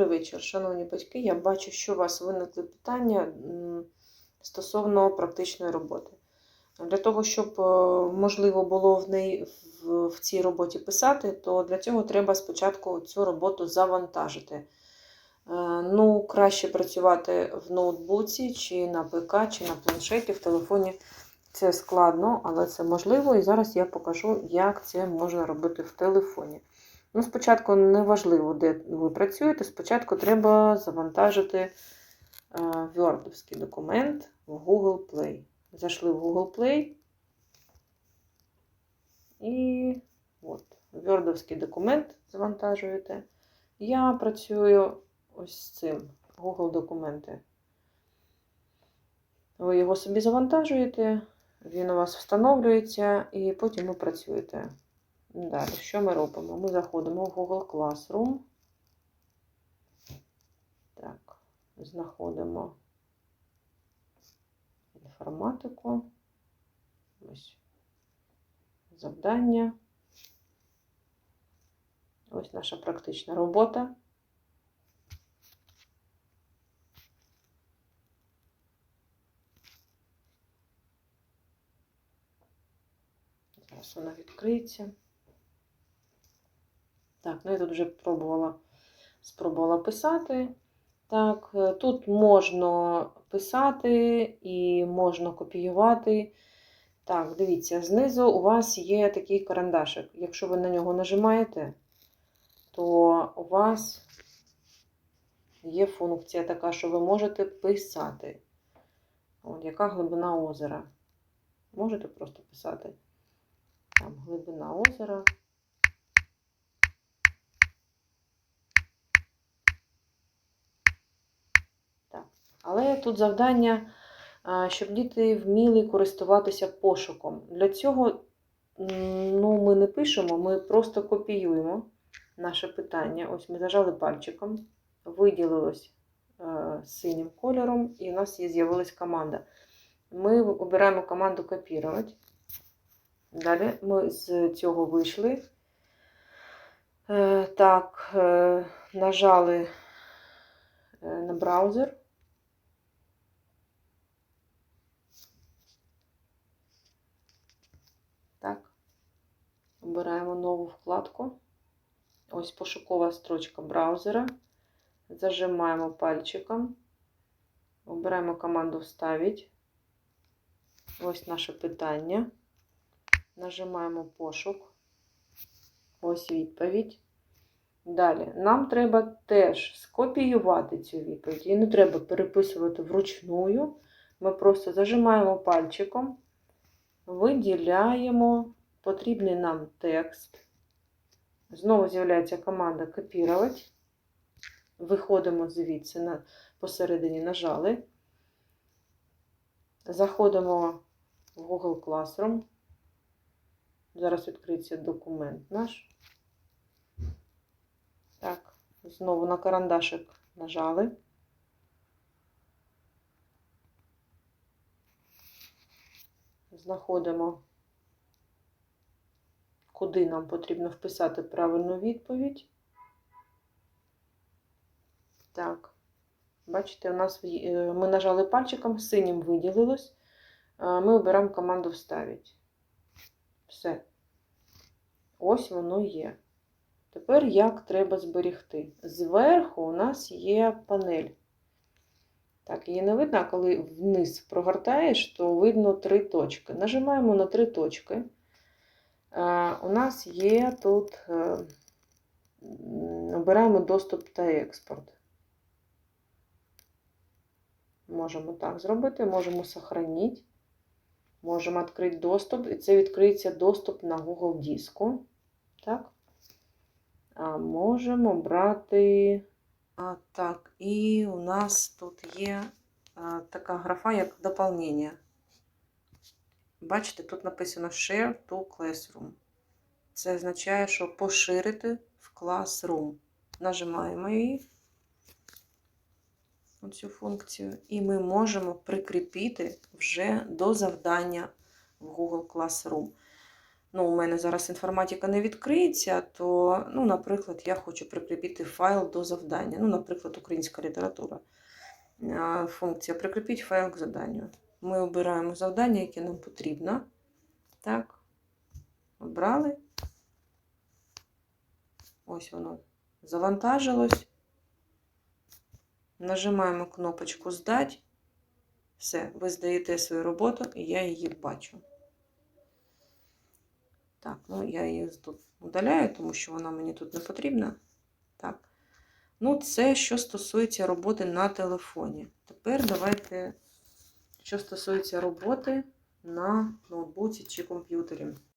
Добрий вечір, шановні батьки. Я бачу, що у вас виникли питання стосовно практичної роботи. Для того, щоб е, можливо було в неї в, цій роботі писати, то для цього треба спочатку цю роботу завантажити. Е, Ну, краще працювати в ноутбуці, чи на ПК, чи на планшеті, в телефоні. Це складно, але це можливо. І зараз я покажу, як це можна робити в телефоні. Ну, спочатку не важливо, де ви працюєте. Спочатку треба завантажити е, Word документ в Google Play. Зайшли в Google Play. І от, Word документ завантажуєте. Я працюю ось з цим Google документи. Ви його собі завантажуєте, він у вас встановлюється, і потім ви працюєте. Далі, що ми робимо? Ми заходимо в Google Classroom. Так, знаходимо інформатику. Ось завдання. Ось наша практична робота. Зараз вона відкриється. Так, ну я тут вже пробувала, спробувала писати. Так, е, тут можна писати і можна копіювати. Так, дивіться, знизу у вас є такий карандашик. Якщо ви на нього нажимаєте, то у вас є функція така, що ви можете писати. От, яка глибина озера. Можете просто писати. Там глибина озера. Так. Але тут завдання, щоб діти вміли користуватися пошуком. Для цього ну, ми не пишемо, ми просто копіюємо наше питання. Ось ми зажали пальчиком, виділилось е, синім кольором, і у нас з'явилась команда. Ми обираємо команду копірувати. Далі ми з цього вийшли. Е, Так, е, нажали на браузер. Так, обираємо нову вкладку. Ось пошукова строчка браузера. Зажимаємо пальчиком. Обираємо команду Вставить. Ось наше питання. Нажимаємо пошук. Ось відповідь. Далі, нам треба теж скопіювати цю відповідь. Її не треба переписувати вручную. Ми просто зажимаємо пальчиком, виділяємо потрібний нам текст. Знову з'являється команда копірувати. Виходимо звідси на, посередині нажали. Заходимо в Google Classroom. Зараз відкриється документ наш. Так, знову на карандашик нажали. Знаходимо, куди нам потрібно вписати правильну відповідь. Так, бачите, у нас е, ми нажали пальчиком, синім виділилось. Ми обираємо команду Вставить. Все. Ось воно є. Тепер як треба зберегти? Зверху у нас є панель. Так, її не видно, а коли вниз прогортаєш, то видно три точки. Нажимаємо на три точки. У нас є тут, е, обираємо доступ та експорт. Можемо так зробити, можемо сохранити. Можемо відкрити доступ, і це відкриється доступ на Google диску. Так. А можемо брати. А, Так, і у нас тут є а, така графа, як доповнення. Бачите, тут написано Share to Classroom. Це означає, що поширити в Classroom. Нажимаємо її, цю функцію, і ми можемо прикріпити вже до завдання в Google Classroom. ну, у мене зараз інформатика не відкриється, то, ну, наприклад, я хочу прикріпити файл до завдання. Ну, наприклад, українська література. Функція прикріпіть файл к заданню. Ми обираємо завдання, яке нам потрібно. Так, обрали. Ось воно завантажилось. Нажимаємо кнопочку Здать. Все, ви здаєте свою роботу, і я її бачу. Так, ну я її тут удаляю, тому що вона мені тут не потрібна. Так. Ну, це що стосується роботи на телефоні. Тепер давайте, що стосується роботи на ноутбуці чи комп'ютері.